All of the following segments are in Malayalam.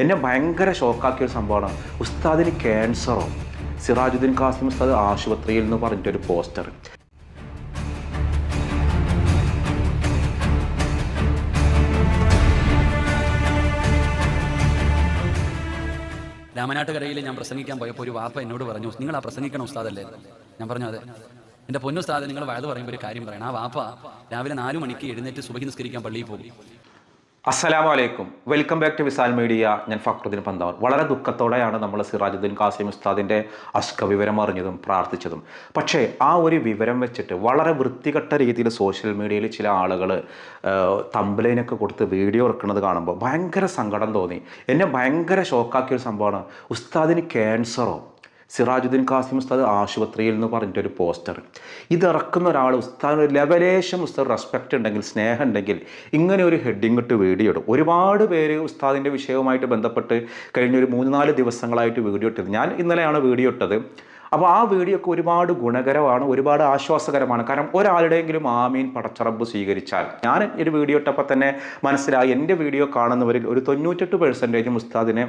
എന്നെ ഭയങ്കര ഷോക്കാക്കിയ ഒരു സംഭവമാണ്. ഉസ്താദിന് ക്യാൻസറോ സിറാജുദ്ദീൻ കാസിം ഉസ്താദ് ആശുപത്രിയിൽ എന്ന് പറഞ്ഞിട്ടൊരു പോസ്റ്റർ. രാമനാട്ടുകരയിൽ ഞാൻ പ്രസംഗിക്കാൻ പോയപ്പോൾ ഒരു വാപ്പ എന്നോട് പറഞ്ഞു നിങ്ങൾ ആ പ്രസംഗിക്കണം ഉസ്താദല്ലേ? ഞാൻ പറഞ്ഞു അതെ. എന്റെ പൊന്നുസ്താദ് നിങ്ങൾ വയത് പറയുമ്പോൾ ഒരു കാര്യം പറയണം. ആ വാപ്പ രാവിലെ നാലു മണിക്ക് എഴുന്നേറ്റ് സുബഹി നിസ്കരിക്കാൻ പള്ളിയിൽ പോകും. അസ്സലാമു അലൈക്കും welcome back to Visal media. ഞാൻ ഫക്രുദ്ദീൻ പന്താവൻ വളരെ ദുഃഖത്തോടെയാണ് നമ്മൾ സിറാജുദ്ദീൻ കാസിം ഉസ്താദിന്റെ അസ്ക വിവരം അറിഞ്ഞതും പ്രാർത്ഥിച്ചതും. പക്ഷേ ആ ഒരു വിവരം വെച്ചിട്ട് വളരെ വൃത്തികെട്ട രീതിയിൽ സോഷ്യൽ മീഡിയയിൽ ചില ആളുകൾ തമ്പലൈനൊക്കെ കൊടുത്ത് വീഡിയോ ഇറക്കുന്നത് കാണുമ്പോൾ ഭയങ്കര സങ്കടം തോന്നി. എന്നെ ഭയങ്കര ഷോക്കാക്കിയ ഒരു സംഭവമാണ്. ഉസ്താദിന് ക്യാൻസറോ സിറാജുദ്ദീൻ കാസിം ഉസ്താദ് ആശുപത്രിയിൽ എന്ന് പറഞ്ഞിട്ടൊരു പോസ്റ്റർ. ഇത് ഇറക്കുന്ന ഒരാൾ ഉസ്താദിന് ഒരു ലെവലേശം ഉസ്താദ് റെസ്പെക്റ്റ് ഉണ്ടെങ്കിൽ സ്നേഹം ഉണ്ടെങ്കിൽ ഇങ്ങനെ ഒരു ഹെഡിങ് ഇട്ട് വീഡിയോ ഇടും ഒരുപാട് പേര് ഉസ്താദിന്റെ വിഷയവുമായിട്ട് ബന്ധപ്പെട്ട് കഴിഞ്ഞ ഒരു മൂന്ന് നാല് ദിവസങ്ങളായിട്ട് വീഡിയോ ഇട്ടത്. ഞാൻ ഇന്നലെയാണ് വീഡിയോ ഇട്ടത്. അപ്പോൾ ആ വീഡിയോ ഒക്കെ ഒരുപാട് ഗുണകരമാണ് ഒരുപാട് ആശ്വാസകരമാണ്. കാരണം ഒരാളുടെയെങ്കിലും ആമീൻ പടച്ചറബ് സ്വീകരിച്ചാൽ. ഞാൻ ഒരു വീഡിയോ ഇട്ടപ്പോൾ തന്നെ മനസ്സിലായി. എന്റെ വീഡിയോ കാണുന്നവരിൽ ഒരു തൊണ്ണൂറ്റെട്ട് പെർസെന്റേജും ഉസ്താദിനെ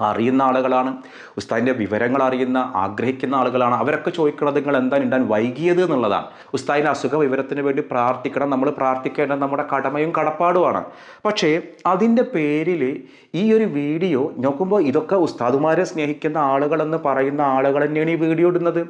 അറിയുന്ന ആളുകളാണ്. ഉസ്താദിന്റെ വിവരങ്ങൾ അറിയുന്ന ആഗ്രഹിക്കുന്ന ആളുകളാണ്. അവരൊക്കെ ചോദിക്കുന്നത് നിങ്ങൾ എന്താണ് ഉണ്ടാൻ വൈകിയത് എന്നുള്ളതാണ്. ഉസ്താദിന്റെ അസുഖ വിവരത്തിന് വേണ്ടി പ്രാർത്ഥിക്കണം. നമ്മൾ പ്രാർത്ഥിക്കേണ്ടത് നമ്മുടെ കടമയും കടപ്പാടുമാണ്. പക്ഷേ അതിന്റെ പേരിൽ ഈ ഒരു വീഡിയോ നോക്കുമ്പോൾ ഇതൊക്കെ ഉസ്താദുമാരെ സ്നേഹിക്കുന്ന ആളുകളെന്ന് പറയുന്ന ആളുകൾ തന്നെയാണ് ഈ വീഡിയോ ഇടുന്നത്.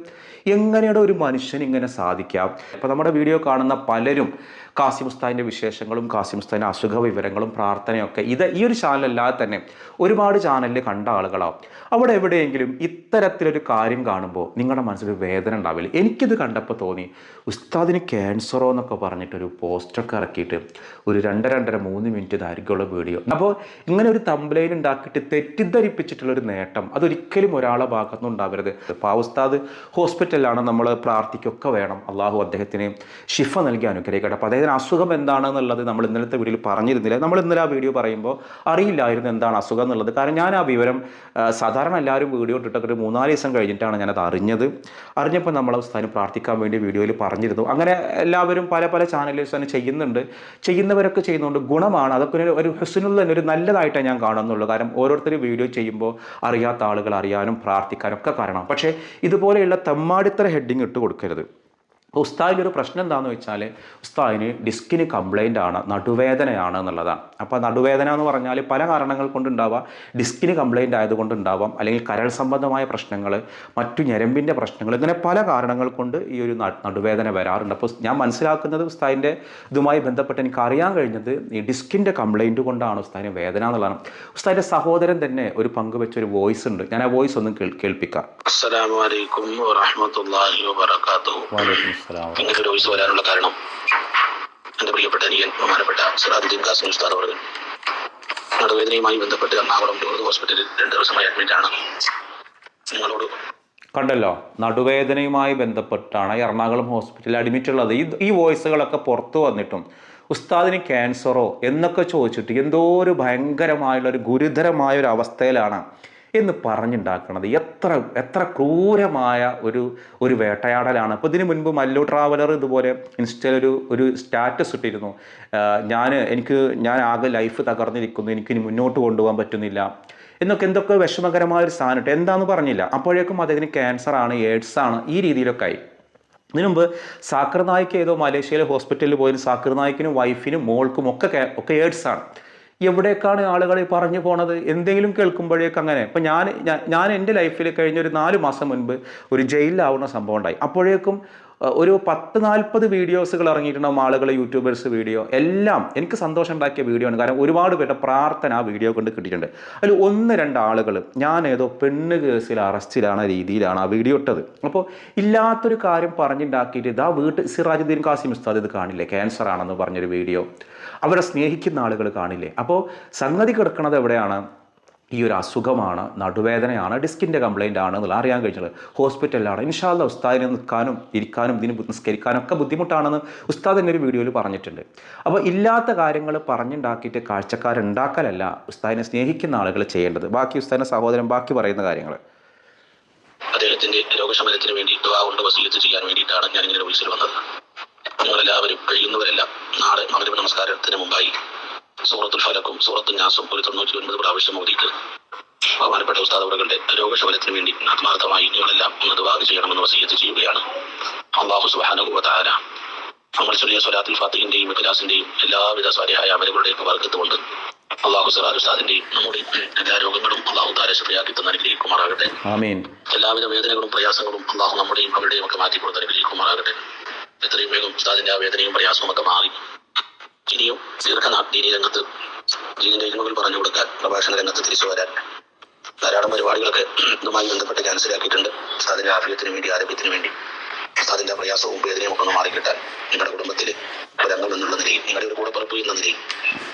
എങ്ങനെയാണ് ഒരു മനുഷ്യൻ ഇങ്ങനെ സാധിക്കാം അപ്പോൾ നമ്മുടെ വീഡിയോ കാണുന്ന പലരും കാസിം ഉസ്താദിന്റെ വിശേഷങ്ങളും കാസിം ഉസ്താദിന്റെ അസുഖ വിവരങ്ങളും പ്രാർത്ഥനയൊക്കെ ഇത് ഈ ഒരു ചാനലല്ലാതെ തന്നെ ഒരുപാട് ചാനലിൽ ആളുകളാവും അവിടെ എവിടെയെങ്കിലും ഇത്തരത്തിലൊരു കാര്യം കാണുമ്പോൾ നിങ്ങളുടെ മനസ്സിൽ വേദന ഉണ്ടാവില്ല? എനിക്കിത് കണ്ടപ്പോൾ തോന്നി ഉസ്താദിന് ക്യാൻസറോ എന്നൊക്കെ പറഞ്ഞിട്ടൊരു പോസ്റ്ററൊക്കെ ഇറക്കിയിട്ട് ഒരു രണ്ട് രണ്ടര മൂന്ന് മിനിറ്റ് ദൈർഘ്യമുള്ള വീഡിയോ. അപ്പോൾ ഇങ്ങനെ ഒരു തമ്പ്ലൈൻ ഉണ്ടാക്കിയിട്ട് തെറ്റിദ്ധരിപ്പിച്ചിട്ടുള്ളൊരു നേട്ടം അതൊരിക്കലും ഒരാളെ ഭാഗത്തുനിന്ന് ഉണ്ടാവരുത്. അപ്പോൾ ആ ഉസ്താദ് ഹോസ്പിറ്റലിലാണ് നമ്മൾ പ്രാർത്ഥിക്കൊക്കെ വേണം. അള്ളാഹു അദ്ദേഹത്തിന് ഷിഫ നൽകി അനുഗ്രഹിക്കട്ടെ. അപ്പോൾ അദ്ദേഹത്തിന് അസുഖം എന്താണെന്നുള്ളത് നമ്മൾ ഇന്നലത്തെ വീഡിയോയിൽ പറഞ്ഞിരുന്നില്ല. നമ്മൾ ഇന്നലെ ആ വീഡിയോ പറയുമ്പോൾ അറിയില്ലായിരുന്നു എന്താണ് അസുഖം എന്നുള്ളത്. കാരണം ഞാൻ ആ വിവരം ആ, സാധാരണ എല്ലാവരും വീഡിയോ ഇട്ടിട്ടൊക്കെ ഒരു മൂന്നാൽ ദിവസം കഴിഞ്ഞിട്ടാണ് ഞാനത് അറിഞ്ഞത്. അറിഞ്ഞപ്പോൾ നമ്മൾ ഉസ്താദിന് പ്രാർത്ഥിക്കാൻ വേണ്ടി വീഡിയോയിൽ പറഞ്ഞിരുന്നു. അങ്ങനെ എല്ലാവരും പല പല ചാനലേഴ്സ് തന്നെ ചെയ്യുന്നുണ്ട്. ചെയ്യുന്നവരൊക്കെ ചെയ്യുന്നുണ്ട് ഗുണമാണ്. അതൊക്കെ ഒരു- ഒരു തന്നെ ഒരു നല്ലതായിട്ടാണ് ഞാൻ കാണുന്നുള്ളൂ. കാരണം ഓരോരുത്തർ വീഡിയോ ചെയ്യുമ്പോൾ അറിയാത്ത ആളുകൾ അറിയാനും പ്രാർത്ഥിക്കാനും ഒക്കെ കാരണം. പക്ഷേ ഇതുപോലെയുള്ള തെമ്മാടിത്തര ഹെഡിങ് ഇട്ട് കൊടുക്കരുത്. അപ്പോൾ ഉസ്താദിന്റെ ഒരു പ്രശ്നം എന്താണെന്ന് വെച്ചാൽ ഉസ്താദിന് ഡിസ്കിന് കംപ്ലൈന്റ് ആണ് നടുവേദനയാണ് എന്നുള്ളതാണ്. അപ്പോൾ നടുവേദന എന്ന് പറഞ്ഞാൽ പല കാരണങ്ങൾ കൊണ്ടുണ്ടാവാം. ഡിസ്കിന് കംപ്ലൈന്റ് ആയതുകൊണ്ടുണ്ടാവാം അല്ലെങ്കിൽ കരൾ സംബന്ധമായ പ്രശ്നങ്ങൾ മറ്റു ഞരമ്പിന്റെ പ്രശ്നങ്ങൾ ഇങ്ങനെ പല കാരണങ്ങൾ കൊണ്ട് ഈ ഒരു നടുവേദന വരാറുണ്ട്. അപ്പോൾ ഞാൻ മനസ്സിലാക്കുന്നത് ഉസ്താദിന്റെ ഇതുമായി ബന്ധപ്പെട്ട് എനിക്ക് അറിയാൻ കഴിഞ്ഞത് ഈ ഡിസ്കിന്റെ കംപ്ലൈന്റ് കൊണ്ടാണ് ഉസ്താദിന് വേദന എന്നുള്ളതാണ്. ഉസ്താദിന്റെ സഹോദരൻ തന്നെ ഒരു പങ്കുവെച്ച ഒരു വോയിസ് ഉണ്ട്. ഞാൻ ആ വോയിസ് ഒന്ന് കേൾ- കേൾപ്പിക്കാം. അസ്സലാമു അലൈക്കും വറഹ്മത്തുള്ളാഹി വബറകാതുഹു വാലൈക്കും ഇങ്ങനെ ഒരു വോയിസ് വരാനുള്ള കാരണം എന്റെ പ്രിയപ്പെട്ട അനിയൻ ബഹുമാനപ്പെട്ട സിറാദുദ്ദീൻ കാസിം ഉസ്താദ് അവർ നടുവേദനയുമായി ബന്ധപ്പെട്ട് എറണാകുളം ലൂർദ് ഹോസ്പിറ്റലിൽ രണ്ട് ദിവസമായി അഡ്മിറ്റ് ആണ്. നിങ്ങളോട് കണ്ടല്ലോ നടുവേദനയുമായി ബന്ധപ്പെട്ടാണ് എറണാകുളം ഹോസ്പിറ്റലിൽ അഡ്മിറ്റ് ഉള്ളത്. ഈ ഈ വോയിസുകളൊക്കെ പുറത്തു വന്നിട്ടും ഉസ്താദിന് ക്യാൻസറോ എന്നൊക്കെ ചോദിച്ചിട്ട് എന്തോ ഒരു ഭയങ്കരമായുള്ള ഒരു ഗുരുതരമായ ഒരു അവസ്ഥയിലാണ് എന്ന് പറഞ്ഞുണ്ടാക്കുന്നത് എത്ര എത്ര ക്രൂരമായ ഒരു ഒരു വേട്ടയാടലാണ്. അപ്പോൾ ഇതിനു മുൻപ് മല്ലു ട്രാവലർ ഇതുപോലെ ഇൻസ്റ്റയിൽ ഒരു ഒരു സ്റ്റാറ്റസ് ഇട്ടിരുന്നു. ഞാൻ എനിക്ക് ഞാൻ ആകെ ലൈഫ് തകർന്നിരിക്കുന്നു. എനിക്കിനി മുന്നോട്ട് കൊണ്ടുപോകാൻ പറ്റുന്നില്ല. എന്നൊക്കെ എന്തൊക്കെ വിഷമകരമായ ഒരു സാധനം ഇട്ട്. എന്താന്ന് പറഞ്ഞില്ല. അപ്പോഴേക്കും അദ്ദേഹത്തിന് ക്യാൻസറാണ് ആണ് ഈ രീതിയിലൊക്കെ ആയി. ഇതിനു മുമ്പ് സാക്കർ നായിക്ക് ഏതോ മലേഷ്യയിലെ ഹോസ്പിറ്റലിൽ പോയി സാക്കർ നായിക്കിനും വൈഫിനും മോൾക്കും ഒക്കെ ഒക്കെ എയ്ഡ്സ് ആണ്. എവിടേക്കാണ് ആളുകൾ പറഞ്ഞു പോണത്? എന്തെങ്കിലും കേൾക്കുമ്പോഴേക്ക് അങ്ങനെ. ഇപ്പം ഞാൻ ഞാൻ- എന്റെ ലൈഫിൽ കഴിഞ്ഞ ഒരു നാല് മാസം മുൻപ് ഒരു ജയിലിലാവുന്ന സംഭവം ഉണ്ടായി. അപ്പോഴേക്കും ഒരു പത്ത് നാൽപ്പത് വീഡിയോസുകൾ ഇറങ്ങിയിട്ടുണ്ടാവും ആളുകൾ യൂട്യൂബേഴ്സ് വീഡിയോ. എല്ലാം എനിക്ക് സന്തോഷം ഉണ്ടാക്കിയ വീഡിയോ ആണ്. കാരണം ഒരുപാട് പേരുടെ പ്രാർത്ഥന ആ വീഡിയോ കൊണ്ട് കിട്ടിയിട്ടുണ്ട്. അതിൽ ഒന്ന് രണ്ട് ആളുകൾ ഞാൻ ഏതോ പെണ്ണ് കേസിൽ അറസ്റ്റിലാണ് രീതിയിലാണ് ആ വീഡിയോ ഇട്ടത്. അപ്പോൾ ഇല്ലാത്തൊരു കാര്യം പറഞ്ഞുണ്ടാക്കിയിട്ട് ഇതാ വീട്ടിൽ സിറാജുദ്ദീൻ കാസിം ഉസ്താദ് ഇത് കാണില്ലേ? ക്യാൻസർ ആണെന്ന് പറഞ്ഞൊരു വീഡിയോ അവരെ സ്നേഹിക്കുന്ന ആളുകൾ കാണില്ലേ? അപ്പോൾ സംഗതി കിടക്കുന്നത് എവിടെയാണ്? ഈ ഒരു അസുഖമാണ് നടുവേദനയാണ് ഡിസ്കിന്റെ കംപ്ലയിന്റ് ആണ് എന്നുള്ള അറിയാൻ കഴിഞ്ഞത്. ഹോസ്പിറ്റലിലാണ് ഇൻഷാല്ല ഉസ്താദിനെ നിൽക്കാനും ഇരിക്കാനും ഇതിന് നിസ്കരിക്കാനും ഒക്കെ ബുദ്ധിമുട്ടാണെന്ന് ഉസ്താദ് എന്റെ ഒരു വീഡിയോയിൽ പറഞ്ഞിട്ടുണ്ട്. അപ്പോൾ ഇല്ലാത്ത കാര്യങ്ങൾ പറഞ്ഞുണ്ടാക്കിയിട്ട് കാഴ്ചക്കാരുണ്ടാക്കലല്ല ഉസ്താദിനെ സ്നേഹിക്കുന്ന ആളുകൾ ചെയ്യേണ്ടത്. ബാക്കി ഉസ്താദിന്റെ സഹോദരൻ ബാക്കി പറയുന്ന കാര്യങ്ങൾ. അദ്ദേഹത്തിന്റെ രോഗശമനത്തിന് വേണ്ടി ആ കൊണ്ട് വസീലത്ത് ചെയ്യാൻ വേണ്ടിയിട്ടാണ് ഞാൻ ഇങ്ങനെ വിളിച്ചിൽ വന്നത്. നിങ്ങളെല്ലാവരും കഴിയുന്നവരെല്ലാം. നാളെ മകരവ് നമസ്കാരത്തിന് മുമ്പായി സൂറത്തുൽ ഫലക്കും സൂറത്തുൽ നാസും ഒരു തൊണ്ണൂറ്റി ഒൻപത് പ്രാവശ്യം ഓടിയിട്ട് ബഹുമാനപ്പെട്ട ഉസ്താദവറുകളുടെ രോഗശമനത്തിന് വേണ്ടി ആത്മാർത്ഥമായി നിങ്ങളെല്ലാം ഒന്ന് ദുവാ ചെയ്യണമെന്ന് വസീയത്ത് ചെയ്യുകയാണ്. അള്ളാഹു സുബാനുഭവത്താര നമ്മൾ ചൊല്ലിയ സ്വലാത്തുൽ ഫാത്തിഹിന്റെയും ഇഖ്ലാസിന്റെയും എല്ലാവിധ സ്വാരിഹായ അമലുകളുടെയും വർഗത്തുകൊണ്ട് അള്ളാഹു സലാൽ ഉസ്താദിന്റെയും നമ്മുടെ എല്ലാ രോഗങ്ങളും അള്ളാഹു താര ശ്രീയാക്കി തന്നെ അനുഗ്രഹിക്കുമാറാകട്ടെ എല്ലാവിധ വേദനകളും പ്രയാസങ്ങളും അള്ളാഹു നമ്മുടെയും അവരുടെയും ഒക്കെ മാറ്റി കൊടുത്ത് അനുഗ്രഹിക്കുമാറാകട്ടെ. എത്രയും വേഗം ഉസ്താദിന്റെ ആ വേദനയും പ്രയാസവും ഒക്കെ മാറി. ഇനിയും ദീർഘനാട്ടീരി രംഗത്ത് ജീവന്റെ ഇൽമുകൾ പറഞ്ഞു കൊടുക്കാൻ പ്രഭാഷണ രംഗത്ത് തിരിച്ചു വരാൻ ധാരാളം പരിപാടികളൊക്കെ ഇതുമായി ബന്ധപ്പെട്ട് ക്യാൻസൽ ആക്കിയിട്ടുണ്ട്. ഉസ്താദിന്റെ ആഫിയത്തിന് വേണ്ടി ആരോഗ്യത്തിന് വേണ്ടി. ഉസ്താദിന്റെ പ്രയാസവും വേദനയും ഒക്കെ ഒന്ന് മാറിക്കിട്ടാൽ നിങ്ങളുടെ കുടുംബത്തിൽ ഒരംഗം എന്നുള്ള നിലയിൽ നിങ്ങളുടെ ഒരു കൂടപ്പുറപ്പ് എന്ന നിലയിൽ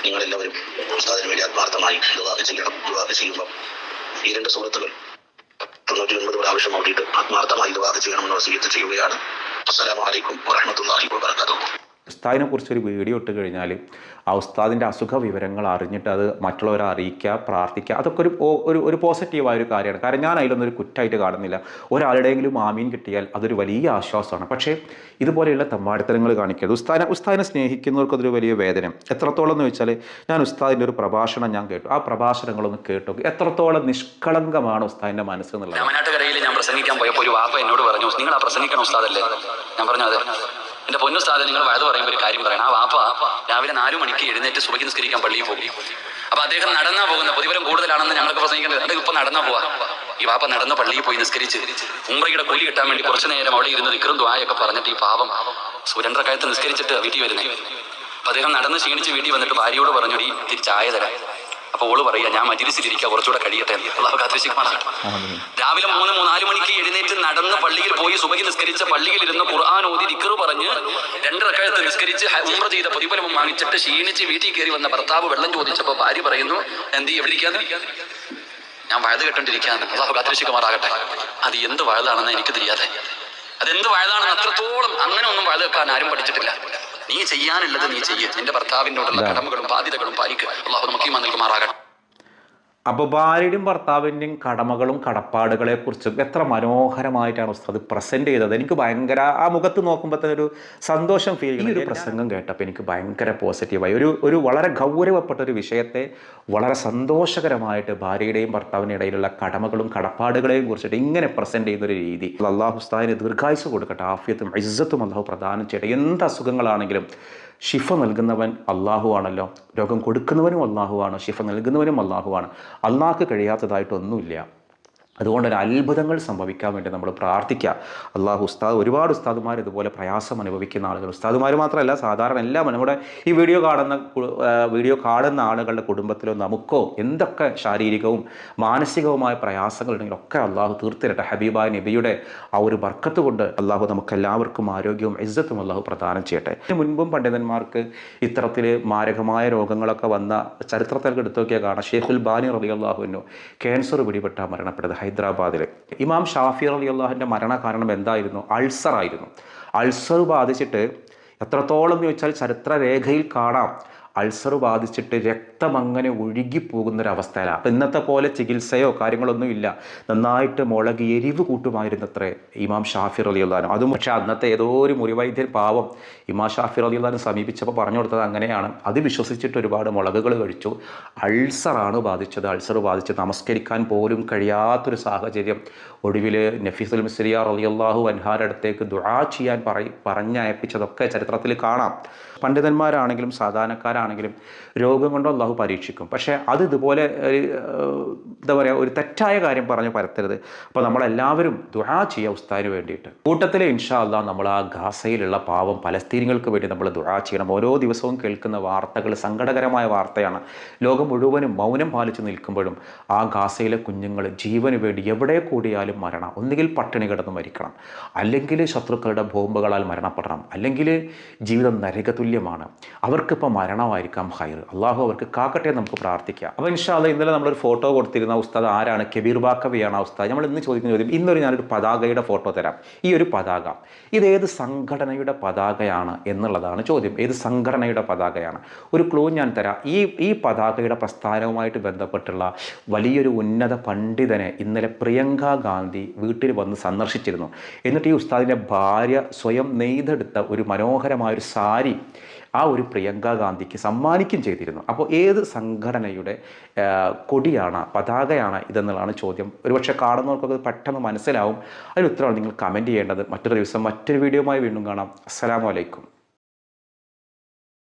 നിങ്ങളെല്ലാവരും ഉസ്താദിന് വേണ്ടി ആത്മാർത്ഥമായി വിവാഹം ചെയ്യണം. വിവാഹം ചെയ്യുമ്പോൾ ഈ രണ്ട് സുഹൃത്തുക്കൾ തൊണ്ണൂറ്റി ഒൻപത് പ്രാവശ്യം ഓടിയിട്ട് ആത്മാർത്ഥമായി വിവാഹം ചെയ്യണമെന്ന് സ്വീകരിച്ച് ചെയ്യുകയാണ്. അസ്സലാമലൈക്കും വറഹമത്തല്ലാഹി വബർക്കാത്തു ഉസ്താദിനെ കുറിച്ചൊരു വീഡിയോ ഇട്ട് കഴിഞ്ഞാൽ ആ ഉസ്താദിന്റെ അസുഖ വിവരങ്ങൾ അറിഞ്ഞിട്ട് അത് മറ്റുള്ളവരെ അറിയിക്കുക പ്രാർത്ഥിക്കുക അതൊക്കെ ഒരു ഒരു ഒരു പോസിറ്റീവായ ഒരു കാര്യമാണ്. കാരണം ഞാൻ അതിലൊന്നും ഒരു കുറ്റമായിട്ട് കാണുന്നില്ല. ഒരാളുടെയെങ്കിലും ആമീൻ കിട്ടിയാൽ അതൊരു വലിയ ആശ്വാസമാണ്. പക്ഷേ ഇതുപോലെയുള്ള തമ്മാടിത്തരങ്ങൾ കാണിക്കരുത്. ഉസ്താദിനെ ഉസ്താദിനെ സ്നേഹിക്കുന്നവർക്ക് അതൊരു വലിയ വേദന. എത്രത്തോളം എന്ന് വെച്ചാൽ ഞാൻ ഉസ്താദിന്റെ ഒരു പ്രഭാഷണം ഞാൻ കേട്ടു. ആ പ്രഭാഷണങ്ങളൊന്ന് കേട്ടു. എത്രത്തോളം നിഷ്കളങ്കമാണ് ഉസ്താദിന്റെ മനസ്സ് എന്നുള്ളത് ഞാൻ പ്രസംഗിക്കാൻ പോയപ്പോൾ ഒരു വാപ്പ എന്നോട് പറഞ്ഞു നിങ്ങൾ ആ പ്രസംഗിക്കണം ഉസ്താദല്ലേ? ഞാൻ പറഞ്ഞു അതെ. എന്റെ പൊന്നുസ്താദ് നിങ്ങൾ വയത് പറയുമ്പോൾ ഒരു കാര്യം പറയണം. ആ വാപ്പ രാവിലെ നാലു മണിക്ക് എഴുന്നേറ്റ് സുബഹി നിസ്കരിക്കാൻ പള്ളിയിൽ പോകും. അപ്പൊ അദ്ദേഹം നടന്നാ പോകുന്ന പ്രതിഫലം കൂടുതലാണെന്ന് ഞങ്ങൾക്ക് പ്രസംഗിക്കേണ്ടത്. ഇപ്പൊ നടന്നാ പോവാ. ഈ വാപ്പ നടന്ന പള്ളിയിൽ പോയി നിസ്കരിച്ച് ഉമ്രയുടെ കൂലി കിട്ടാൻ വേണ്ടി കുറച്ചു നേരം അവിടെ ഇരുന്ന് നിക്കറും ദ്വായൊക്കെ പറഞ്ഞിട്ട് ഈ പാവം സുരേന്ദ്രക്കാലത്ത് നിസ്കരിച്ചിട്ട് വീട്ടിൽ വരുന്നേ. അപ്പൊ അദ്ദേഹം നടന്ന് ക്ഷീണിച്ച് വീട്ടിൽ വന്നിട്ട് ഭാര്യയോട് പറഞ്ഞു ഈ തിരിച്ചായ തരാം. അപ്പൊ ഓൾ പറയാ ഞാൻ മജിലിസിലിരിക്കുക കുറച്ചുകൂടെ കഴിയട്ടെ. അള്ളാഹു കാത്തിരിക്കുമാറാകട്ടെ ആമീൻ. രാവിലെ മൂന്ന് മൂന്നാൽ മണിക്ക് എഴുന്നേറ്റ് നടന്ന് പള്ളിയിൽ പോയി സുബഹി നിസ്കരിച്ച പള്ളിയിൽ ഇരുന്ന് ഖുർആൻ ഓതി ദിക്കറ് പറഞ്ഞ് രണ്ടരക്കാലത്ത് നിസ്കരിച്ച് ഉമ്ര ഉംറ ചെയ്ത പ്രതിഫലം വാങ്ങിച്ചിട്ട് ക്ഷീണിച്ച് വീട്ടിൽ കയറി വന്ന ഭർത്താവ് വെള്ളം ചോദിച്ചപ്പോൾ ഭാര്യ പറയുന്നു എന്ത് എവിടെ ഇരിക്കാന്ന് ഞാൻ വഴുത് കേട്ടോണ്ടിരിക്കാന്ന്. അള്ളാഹു കാത്തിരിക്കുമാറാകട്ടെ അത് എന്ത് വഴുതാണെന്ന് എനിക്ക് തിരിയാതെ അതെന്ത് വഴുതാണെന്ന് അത്രത്തോളം അങ്ങനെ ഒന്നും വഴുത് വെക്കാൻ ആരും പഠിച്ചിട്ടില്ല. നീ ചെയ്യാനുള്ളത് നീ ചെയ്യുക നിന്റെ ഭർത്താവിനോടുള്ള. കടമകളും ബാധ്യതകളും പാലിക്കുക അള്ളാഹു നമുക്ക് നൽകുമാറാകട്ടെ. അപ്പോൾ ഭാര്യയുടെയും ഭർത്താവിന്റെയും കടമകളും കടപ്പാടുകളെക്കുറിച്ചും എത്ര മനോഹരമായിട്ടാണ് ഉസ്താദ് പ്രസന്റ് ചെയ്തത്. എനിക്ക് ഭയങ്കര ആ മുഖത്ത് നോക്കുമ്പോൾ തന്നെ ഒരു സന്തോഷം ഫീൽ ചെയ്യുന്ന. ഒരു പ്രസംഗം കേട്ടപ്പോൾ എനിക്ക് ഭയങ്കര പോസിറ്റീവായി ഒരു ഒരു വളരെ ഗൗരവപ്പെട്ട ഒരു വിഷയത്തെ വളരെ സന്തോഷകരമായിട്ട് ഭാര്യയുടെയും ഭർത്താവിന്റെ ഇടയിലുള്ള കടമകളും കടപ്പാടുകളെയും കുറിച്ചിട്ട് ഇങ്ങനെ പ്രസന്റ് ചെയ്യുന്ന ഒരു രീതി. അള്ളാഹു ഉസ്താദിന് ദീർഘായുസ് കൊടുക്കട്ടെ. ആഫിയത്തും ഇസ്സത്തും അള്ളാഹു പ്രദാനം ചെയ്യട്ടെ. എന്ത് അസുഖങ്ങളാണെങ്കിലും ഷിഫ നൽകുന്നവൻ അള്ളാഹു ആണല്ലോ. രോഗം കൊടുക്കുന്നവനും അള്ളാഹുവാണ് ഷിഫ നൽകുന്നവനും അള്ളാഹുവാണ് അള്ളാഹ്ക്ക് കഴിയാത്തതായിട്ടൊന്നുമില്ല. അതുകൊണ്ട് ഒരു അത്ഭുതങ്ങൾ സംഭവിക്കാൻ വേണ്ടി നമ്മൾ പ്രാർത്ഥിക്കുക. അള്ളാഹു ഉസ്താദ് ഒരുപാട് ഉസ്താദുമാർ ഇതുപോലെ പ്രയാസം അനുഭവിക്കുന്ന ആളുകൾ. ഉസ്താദുമാർ മാത്രമല്ല സാധാരണ എല്ലാം നമ്മുടെ ഈ വീഡിയോ കാണുന്ന വീഡിയോ കാണുന്ന ആളുകളുടെ കുടുംബത്തിലോ നമുക്കോ എന്തൊക്കെ ശാരീരികവും മാനസികവുമായ പ്രയാസങ്ങൾ ഉണ്ടെങ്കിൽ ഒക്കെ അള്ളാഹു തീർത്തിരട്ടെ. ഹബീബ നബിയുടെ ആ ഒരു ബർക്കത്ത് കൊണ്ട് അള്ളാഹു നമുക്ക് എല്ലാവർക്കും ആരോഗ്യവും ഇജ്ജത്തും അള്ളാഹു പ്രദാനം ചെയ്യട്ടെ. ഇതിന് മുൻപും പണ്ഡിതന്മാർക്ക് ഇത്തരത്തിൽ മാരകമായ രോഗങ്ങളൊക്കെ വന്ന ചരിത്രത്തിൽ എടുത്തു നോക്കിയാൽ കാണാം. ഷെയ്ഖുൽ ബാനി റബി അള്ളാഹുവിനോ ക്യാൻസർ പിടിപെട്ട മരണപ്പെട്ടത്. ഹൈദരാബാദിൽ. ഇമാം ഷാഫി അലി അള്ളാഹുവിന്റെ മരണ കാരണം എന്തായിരുന്നു? അൾസർ ആയിരുന്നു അൾസർ ബാധിച്ചിട്ട് എത്രത്തോളം ചോദിച്ചാൽ ചരിത്രരേഖയിൽ കാണാം. അൾസർ ബാധിച്ചിട്ട് രക്തം അങ്ങനെ ഒഴുകിപ്പോകുന്നൊരവസ്ഥയിലാണ് അപ്പം ഇന്നത്തെ പോലെ ചികിത്സയോ കാര്യങ്ങളൊന്നും ഇല്ല. നന്നായിട്ട് മുളക് എരിവ് കൂട്ടുമായിരുന്നത്രേ ഇമാം ഷാഫിർ അലി ഉള്ളാനും അതും പക്ഷേ അന്നത്തെ ഏതോ ഒരു മുറിവൈദ്യൻ പാവം ഇമാം ഷാഫിർ അലി ഉള്ളാനും സമീപിച്ചപ്പോൾ പറഞ്ഞു കൊടുത്തത് അങ്ങനെയാണ്. അത് വിശ്വസിച്ചിട്ട് ഒരുപാട് മുളകുകൾ കഴിച്ചു. അൾസറാണ് ബാധിച്ചത്. അൾസർ ബാധിച്ച് നമസ്കരിക്കാൻ പോലും കഴിയാത്തൊരു സാഹചര്യം ഒടുവിൽ നഫീസുൽ മിസ്രിയാർ അലി അള്ളാഹു അൻഹാരുടെ അടുത്തേക്ക് ദുആ ചെയ്യാൻ പറ പറഞ്ഞയപ്പിച്ചതൊക്കെ ചരിത്രത്തിൽ കാണാം. പണ്ഡിതന്മാരാണെങ്കിലും സാധാരണക്കാരാണെങ്കിലും രോഗം കൊണ്ടോ അള്ളാഹു പരീക്ഷിക്കും. പക്ഷേ അത് ഇതുപോലെ എന്താ പറയുക ഒരു തെറ്റായ കാര്യം പറഞ്ഞ് പരത്തരുത്. അപ്പോൾ നമ്മളെല്ലാവരും ദുആ ചെയ്യുക ഉസ്താദിന് വേണ്ടിയിട്ട്. കൂട്ടത്തിൽ ഇൻഷാ അള്ളാഹ് നമ്മൾ ആ ഗാസയിലുള്ള പാവം പലസ്തീനികൾക്ക് വേണ്ടി നമ്മൾ ദുആ ചെയ്യണം. ഓരോ ദിവസവും കേൾക്കുന്ന വാർത്തകൾ സങ്കടകരമായ വാർത്തയാണ്. ലോകം മുഴുവനും മൗനം പാലിച്ച് നിൽക്കുമ്പോഴും ആ ഗാസയിലെ കുഞ്ഞുങ്ങൾ ജീവന് വേണ്ടി എവിടെ കൂടിയാലും മരണം. ഒന്നുകിൽ പട്ടിണി കിടന്ന് മരിക്കണം. അല്ലെങ്കിൽ ശത്രുക്കളുടെ ബോംബുകളാൽ മരണപ്പെടണം. അല്ലെങ്കിൽ ജീവിതം നരകതുല്യമാണ്. അവർക്കിപ്പോൾ മരണമായിരിക്കാം ഹൈർ അള്ളാഹു അവർക്ക് കാക്കട്ടെ നമുക്ക് പ്രാർത്ഥിക്കാം. അപ്പോൾ ഇൻഷാല്ല ഇന്നലെ നമ്മളൊരു ഫോട്ടോ കൊടുത്തിരുന്ന ഉസ്താദ് ആരാണ്? കബീർ ബാക്കവിയാണ് ഉസ്താദ്. നമ്മൾ ഇന്ന് ചോദിക്കുന്ന ചോദ്യം ഇന്നൊരു ഞാനൊരു പതാകയുടെ ഫോട്ടോ തരാം. ഈ ഒരു പതാക ഇത് ഏത് സംഘടനയുടെ പതാകയാണ് എന്നുള്ളതാണ് ചോദ്യം. ഏത് സംഘടനയുടെ പതാകയാണ്? ഒരു ക്ലൂ ഞാൻ തരാം. ഈ ഈ പതാകയുടെ പ്രസ്ഥാനവുമായിട്ട് ബന്ധപ്പെട്ടുള്ള വലിയൊരു ഉന്നത പണ്ഡിതനെ ഇന്നലെ പ്രിയങ്ക ഗാന്ധി വീട്ടിൽ വന്ന് സന്ദർശിച്ചിരുന്നു. എന്നിട്ട് ഈ ഉസ്താദിന്റെ ഭാര്യ സ്വയം നെയ്തെടുത്ത ഒരു മനോഹരമായ ഒരു സാരി ആ ഒരു പ്രിയങ്ക ഗാന്ധിക്ക് സമ്മാനിക്കുകയും ചെയ്തിരുന്നു. അപ്പോൾ ഏത് സംഘടനയുടെ കൊടിയാണ് പതാകയാണ് ഇതെന്നുള്ളതാണ് ചോദ്യം. ഒരുപക്ഷെ കാണുന്നവർക്കൊക്കെ പെട്ടെന്ന് മനസ്സിലാവും. അതിന് ഉത്തരവാണ് നിങ്ങൾ കമന്റ് ചെയ്യേണ്ടത്. മറ്റൊരു ദിവസം മറ്റൊരു വീഡിയോയുമായി വീണ്ടും കാണാം. അസ്സാം അലൈക്കും.